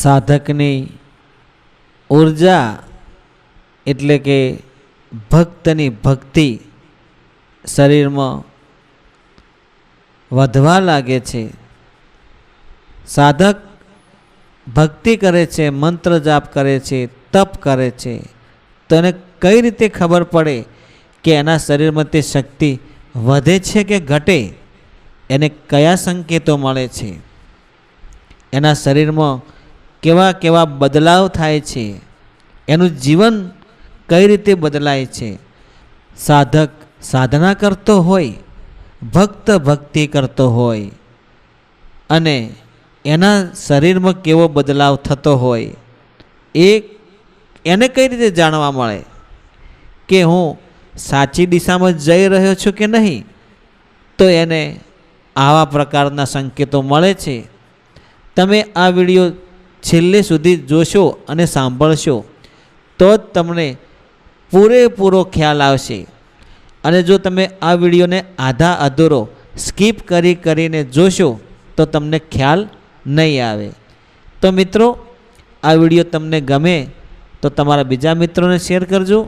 સાધકની ઊર્જા એટલે કે ભક્તની ભક્તિ શરીરમાં વધવા લાગે છે. સાધક ભક્તિ કરે છે, મંત્ર જાપ કરે છે, તપ કરે છે. તો એને કઈ રીતે ખબર પડે કે એના શરીરમાં તે શક્તિ વધે છે કે ઘટે? એને કયા સંકેતો મળે છે? એના શરીરમાં કેવા કેવા બદલાવ થાય છે, એનું જીવન કઈ રીતે બદલાય છે. સાધક સાધના કરતો હોય, ભક્ત ભક્તિ કરતો હોય, અને એના શરીરમાં કેવો બદલાવ થતો હોય, એ એને કઈ રીતે જાણવા મળે? કે હું સાચી દિશામાં જઈ રહ્યો છું કે નહીં? તો એને આવા પ્રકારના સંકેતો મળે છે. તમે આ વીડિયો છેલ્લે સુધી જોશો અને સાંભળશો, તો જ તમને પૂરેપૂરો ખ્યાલ આવશે. અને જો તમે આ વિડીયોને આધા અધૂરો સ્કીપ કરી કરીને જોશો, તો તમને ખ્યાલ નહીં આવે. તો મિત્રો, આ વીડિયો તમને ગમે, તો તમારા બીજા મિત્રોને શેર કરજો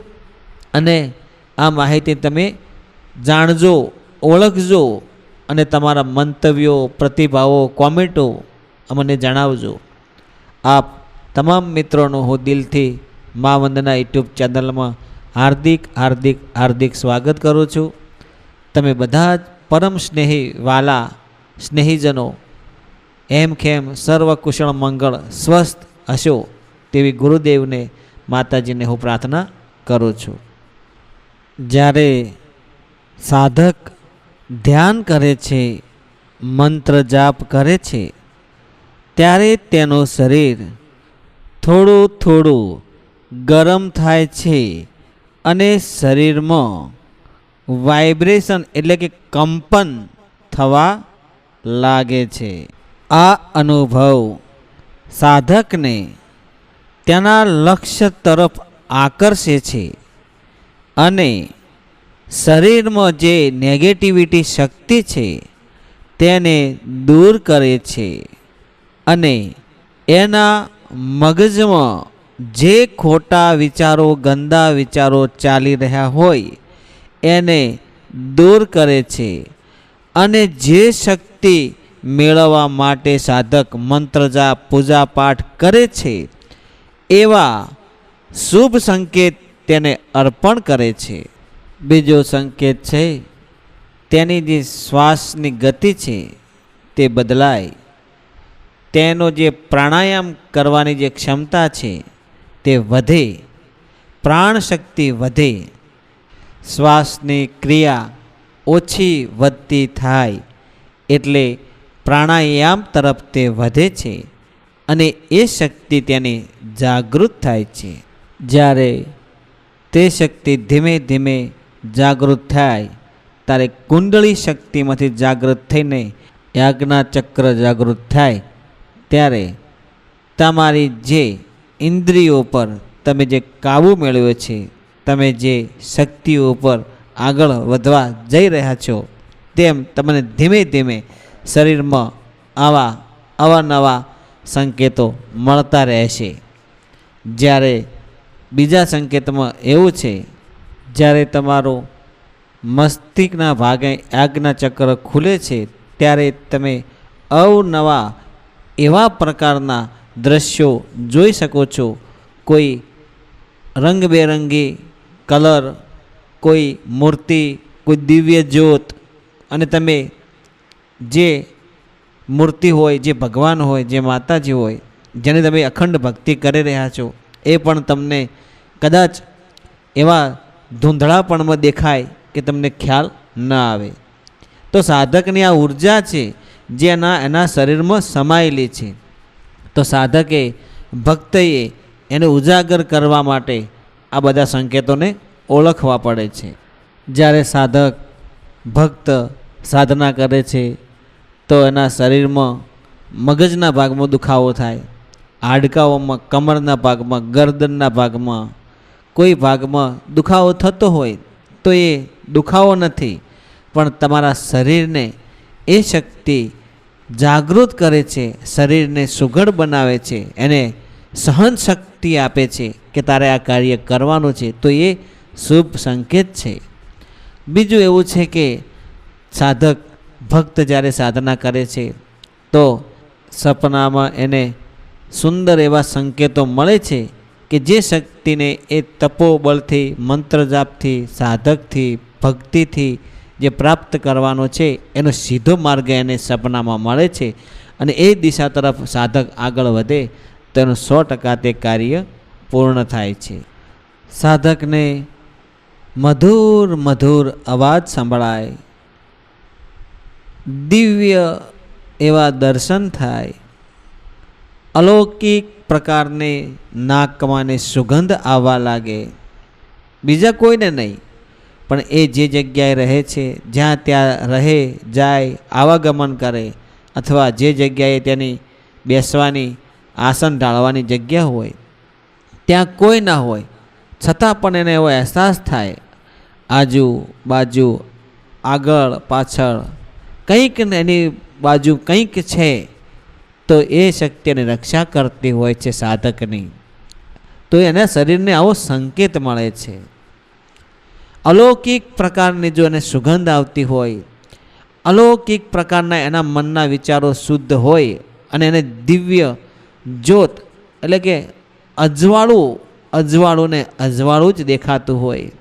અને આ માહિતી તમે જાણજો, ઓળખજો અને તમારા મંતવ્યો, પ્રતિભાવો, કોમેન્ટો અમને જણાવજો. આપ તમામ મિત્રોનું હું દિલથી મા વંદના યુટ્યુબ ચેનલમાં હાર્દિક હાર્દિક હાર્દિક સ્વાગત કરું છું. તમે બધા જ પરમ સ્નેહી વાલા સ્નેહીજનો એમ ખેમ સર્વકુશળ મંગળ સ્વસ્થ હશો તેવી ગુરુદેવને માતાજીને હું પ્રાર્થના કરું છું. જ્યારે સાધક ધ્યાન કરે છે, મંત્ર જાપ કરે છે ત્યારે તેનું શરીર થોડું થોડું ગરમ થાય છે અને શરીરમાં વાઇબ્રેશન એટલે કે કંપન થવા લાગે છે. આ અનુભવ સાધકને તેના લક્ષ્ય તરફ આકર્ષે છે અને શરીરમાં જે નેગેટિવિટી શક્તિ છે તેને દૂર કરે છે. અને એના મગજમાં જે ખોટા વિચારો, ગંદા વિચારો ચાલી રહ્યા હોય, એને દૂર કરે છે અને જે શક્તિ મેળવવા માટે સાધક, મંત્રજા પૂજા પાઠ કરે છે, એવા શુભ સંકેત તેને અર્પણ કરે છે. બીજો સંકેત છે, તેની જે શ્વાસની ગતિ છે, તે બદલાય. તેનો જે પ્રાણાયામ કરવાની જે ક્ષમતા છે, તે વધે પ્રાણ શક્તિ વધે, શ્વાસની ક્રિયા ઓછી વધતી થાય, એટલે પ્રાણાયામ તરફ તે વધે છે અને એ શક્તિ તેની જાગૃત થાય છે. જ્યારે તે શક્તિ ધીમે ધીમે જાગૃત થાય, ત્યારે કુંડળી શક્તિમાંથી જાગૃત થઈને યાજ્ઞા ચક્ર જાગૃત થાય ત્યારે તમારી જે ઇન્દ્રિયો પર તમે જે કાબુ મેળવ્યો છે, તમે જે શક્તિઓ ઉપર આગળ વધવા જઈ રહ્યા છો, તેમ તમને ધીમે ધીમે શરીરમાં આવા અવાનવા સંકેતો મળતા રહેશે જ્યારે બીજા સંકેતમાં એવું છે, જ્યારે તમારો મસ્તિષ્કના ભાગે આજ્ઞા ચક્ર ખુલે છે, ત્યારે તમે અવનવા એવા પ્રકારના દ્રશ્યો જોઈ શકો છો. કોઈ રંગબેરંગી કલર, કોઈ મૂર્તિ, કોઈ દિવ્ય જ્યોત અને તમે જે મૂર્તિ હોય, જે ભગવાન હોય, જે માતાજી હોય, જેને તમે અખંડ ભક્તિ કરી રહ્યા છો, એ પણ તમને કદાચ એવા ધૂંધળાપણમાં દેખાય કે તમને ખ્યાલ ન આવે. તો સાધકની આ ઊર્જા છે જે એના એના શરીરમાં સમાયેલી છે. તો સાધકે ભક્તએ એને ઉજાગર કરવા માટે આ બધા સંકેતોને ઓળખવા પડે છે. જ્યારે સાધક ભક્ત સાધના કરે છે, તો એના શરીરમાં મગજના ભાગમાં દુખાવો થાય, હાડકાઓમાં, કમરના ભાગમાં, ગરદનના ભાગમાં, કોઈ ભાગમાં દુખાવો થતો હોય તો એ દુખાવો નથી, પણ તમારા શરીરને એ શક્તિ જાગૃત કરે છે, શરીરને સુઘડ બનાવે છે, એને સહન શક્તિ આપે છે કે તારે આ કાર્ય કરવાનું છે, તો એ શુભ સંકેત છે. બીજું એવું છે કે સાધક, ભક્ત જ્યારે સાધના કરે છે, તો સપનામાં એને સુંદર એવા સંકેતો મળે છે કે જે શક્તિને એ તપોબળથી મંત્ર જાપથી સાધકથી, ભક્તિથી જે પ્રાપ્ત કરવાનો છે, એનો સીધો માર્ગ એને સપનામાં મળે છે અને એ દિશા તરફ સાધક આગળ વધે તો એનું સો ટકા તે કાર્ય પૂર્ણ થાય છે. સાધકને મધુર મધુર અવાજ સંભળાય, દિવ્ય એવા દર્શન થાય, અલૌકિક પ્રકારની નાકમાંની સુગંધ આવવા લાગે. બીજા કોઈને નહીં પણ એ જે જગ્યાએ રહે છે, જ્યાં ત્યાં રહે, જાય, આવાગમન કરે અથવા જે જગ્યાએ તેની બેસવાની, આસન ઢાળવાની જગ્યા હોય, ત્યાં કોઈ ના હોય, છતાં પણ એને એવો અહેસાસ થાય, આજુ બાજુ, આગળ, પાછળ, કંઈક એની બાજુ કંઈક છે, તો એ શક્તિની રક્ષા કરતી હોય છે સાધકની. તો એના શરીરને આવો સંકેત મળે છે. અલૌકિક પ્રકારની જો એને સુગંધ આવતી હોય, અલૌકિક પ્રકારના એના મનના વિચારો શુદ્ધ હોય અને એને દિવ્ય જ્યોત એટલે કે અજવાળું, અજવાળુંને અજવાળું જ દેખાતું હોય.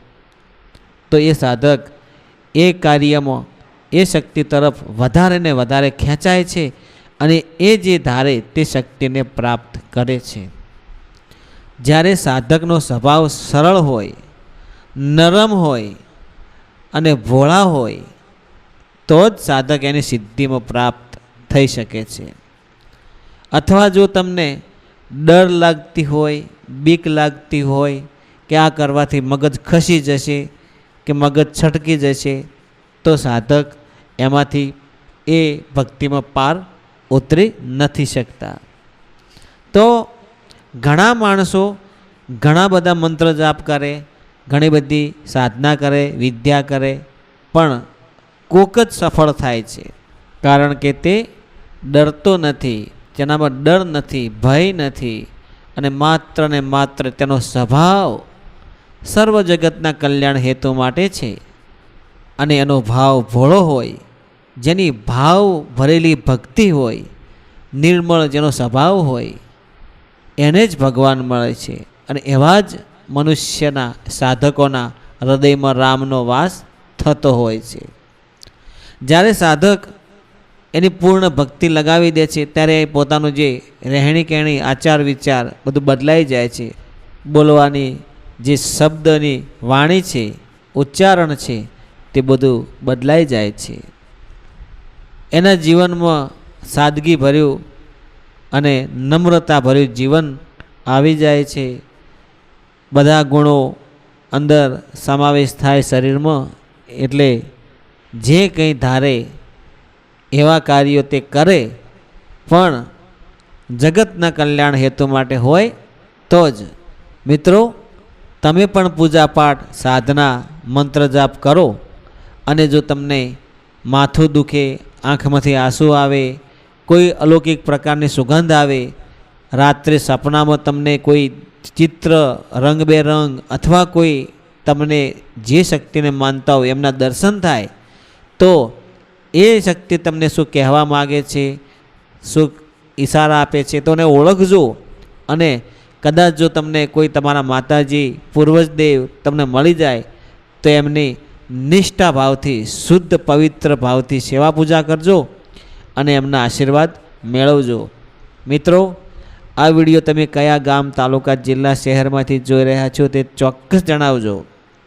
તો એ સાધક એ કાર્યમાં એ શક્તિ તરફ વધારે ને વધારે ખેંચાય છે અને એ જે ધારે તે શક્તિને પ્રાપ્ત કરે છે. જ્યારે સાધકનો સ્વભાવ સરળ હોય નરમ હોય અને ભોળા હોય, તો જ સાધક એની સિદ્ધિમાં પ્રાપ્ત થઈ શકે છે. અથવા જો તમને ડર લાગતી હોય, બીક લાગતી હોય કે આ કરવાથી મગજ ખસી જશે કે મગજ છટકી જશે, તો સાધક એમાંથી એ ભક્તિમાં પાર ઉતરી નથી શકતા. તો ઘણા માણસો ઘણા બધા મંત્ર જાપ કરે ઘણી બધી સાધના કરે, વિદ્યા કરે, પણ કોક જ સફળ થાય છે. કારણ કે તે ડરતો નથી, જેનામાં ડર નથી, ભય નથી, અને માત્ર ને માત્ર તેનો સ્વભાવ સર્વ જગતના કલ્યાણ હેતુ માટે છે. અને એનો ભાવ ભોળો હોય, જેની ભાવ ભરેલી ભક્તિ હોય, નિર્મળ જેનો સ્વભાવ હોય, એને જ ભગવાન મળે છે. અને એવા જ મનુષ્યના સાધકોના હૃદયમાં રામનો વાસ થતો હોય છે. જ્યારે સાધક એની પૂર્ણ ભક્તિ લગાવી દે છે, ત્યારે પોતાનું જે રહેણી કહેણી આચાર વિચાર બધું બદલાઈ જાય છે. બોલવાની જે શબ્દની વાણી છે, ઉચ્ચારણ છે, તે બધું બદલાઈ જાય છે. એના જીવનમાં સાદગી ભર્યું અને નમ્રતા ભર્યું જીવન આવી જાય છે. બધા ગુણો અંદર સમાવેશ થાય શરીરમાં એટલે જે કંઈ ધારે એવા કાર્યો તે કરે, પણ જગતના કલ્યાણ હેતુ માટે હોય તો જ. મિત્રો, તમે પણ પૂજાપાઠ, સાધના, મંત્ર જાપ કરો અને જો તમને માથું દુખે, આંખમાંથી આંસુ આવે, કોઈ અલૌકિક પ્રકારની સુગંધ આવે, રાત્રે સપનામાં તમને કોઈ ચિત્ર, રંગબેરંગ અથવા કોઈ તમને જે શક્તિને માનતા હોય એમના દર્શન થાય, તો એ શક્તિ તમને શું કહેવા માગે છે, શું ઈશારા આપે છે, તો એને ઓળખજો. અને કદાચ જો તમને કોઈ તમારા માતાજી, પૂર્વજદેવ તમને મળી જાય, તો એમની નિષ્ઠા ભાવથી શુદ્ધ, પવિત્ર ભાવથી સેવા પૂજા કરજો અને એમના આશીર્વાદ મેળવજો. મિત્રો આ વીડિયો તમે કયા ગામ, તાલુકા, જિલ્લા, શહેરમાંથી જોઈ રહ્યા છો તે ચોક્કસ જણાવજો.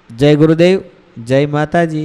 જય ગુરુદેવ, જય માતાજી.